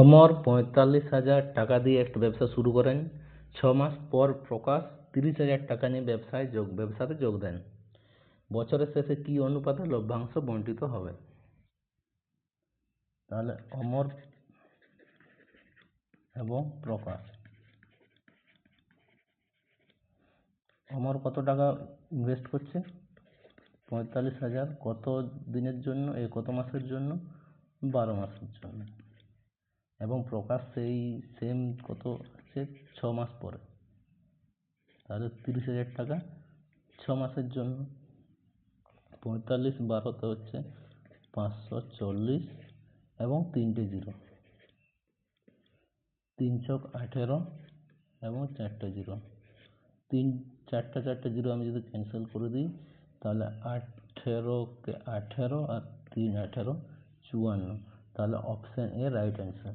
অমর পঁয়তাল্লিশ হাজার টাকা দিয়ে একটা ব্যবসা শুরু করেন। ছ মাস পর প্রকাশ, তিরিশ হাজার টাকা নিয়ে ব্যবসায় যোগ, ব্যবসাতে যোগ দেন। বছরের শেষে কী অনুপাতে লভ্যাংশ বণ্টিত হবে? তাহলে অমর এবং প্রকাশ। অমর কত টাকা ইনভেস্ট করছে? পঁয়তাল্লিশ হাজার কত দিনের জন্য, এ কত মাসের জন্য? বারো মাসের জন্য। এবং প্রকাশ সেই সেম কত? আছে ছ মাস পরে। তাহলে তিরিশ হাজার টাকা ছ মাসের জন্য। পঁয়তাল্লিশ বারোতে হচ্ছে পাঁচশো চল্লিশ এবং তিনটে জিরো। তিন চক আঠেরো এবং চারটে জিরো। তিন, চারটে চারটে জিরো আমি যদি ক্যান্সেল করে দিই, তাহলে আঠেরোকে আঠেরো আর তিন আঠেরো চুয়ান্ন। তাহলে অপশান এ রাইট অ্যান্সার